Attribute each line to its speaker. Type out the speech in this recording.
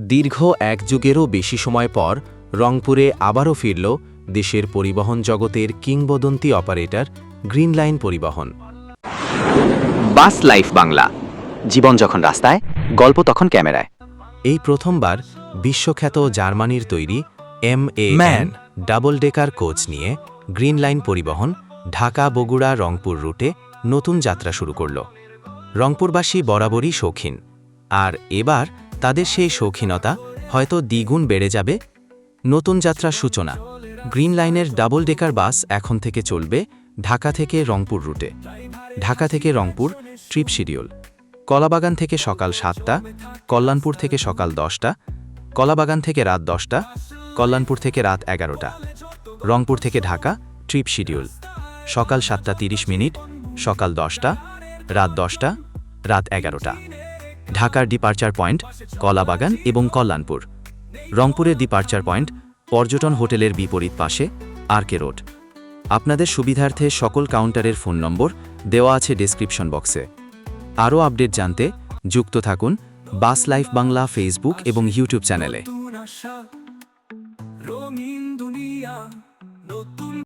Speaker 1: দীর্ঘ এক যুগেরও বেশি সময় পর রংপুরে আবারও ফিরল দেশের পরিবহন জগতের কিংবদন্তি অপারেটর গ্রিন লাইন পরিবহন।
Speaker 2: বাস লাইফ বাংলা। জীবন যখন রাস্তায় গল্প তখন ক্যামেরায়।
Speaker 1: এই প্রথমবার বিশ্বখ্যাত জার্মানির তৈরি M A
Speaker 2: man.
Speaker 1: Double decker coach নিয়ে গ্রিন লাইন পরিবহন ঢাকা বগুড়া রংপুর রুটে নতুন যাত্রা শুরু করল। রংপুরবাসী বরাবরই শৌখিন। আর এবার তাদের সেই শৌখিনতা হয়তো দ্বিগুণ বেড়ে যাবে। নতুন যাত্রার সূচনা। গ্রিন লাইনের ডাবল ডেকার বাস এখন থেকে চলবে ঢাকা থেকে রংপুর রুটে। ঢাকা থেকে রংপুর, ট্রিপ শিডিউল। কলাবাগান থেকে সকাল সাতটা, কল্যাণপুর থেকে সকাল দশটা, কলাবাগান থেকে রাত দশটা, কল্যাণপুর থেকে রাত এগারোটা। রংপুর থেকে ঢাকা, ট্রিপ শিডিউল। সকাল সাতটা তিরিশ মিনিট, সকাল দশটা, রাত দশটা, রাত এগারোটা। ঢাকার ডিপার্চার পয়েন্ট কলাবাগান এবং কল্যাণপুর। রংপুরের ডিপার্চার পয়েন্ট পর্যটন হোটেলের বিপরীত পাশে, আরকে রোড। আপনাদের সুবিধার্থে সকল কাউন্টারের ফোন নম্বর দেওয়া আছে ডেসক্রিপশন বক্সে আরও আপডেট জানতে যুক্ত থাকুন বাস লাইফ বাংলা ফেসবুক এবং ইউটিউব চ্যানেলে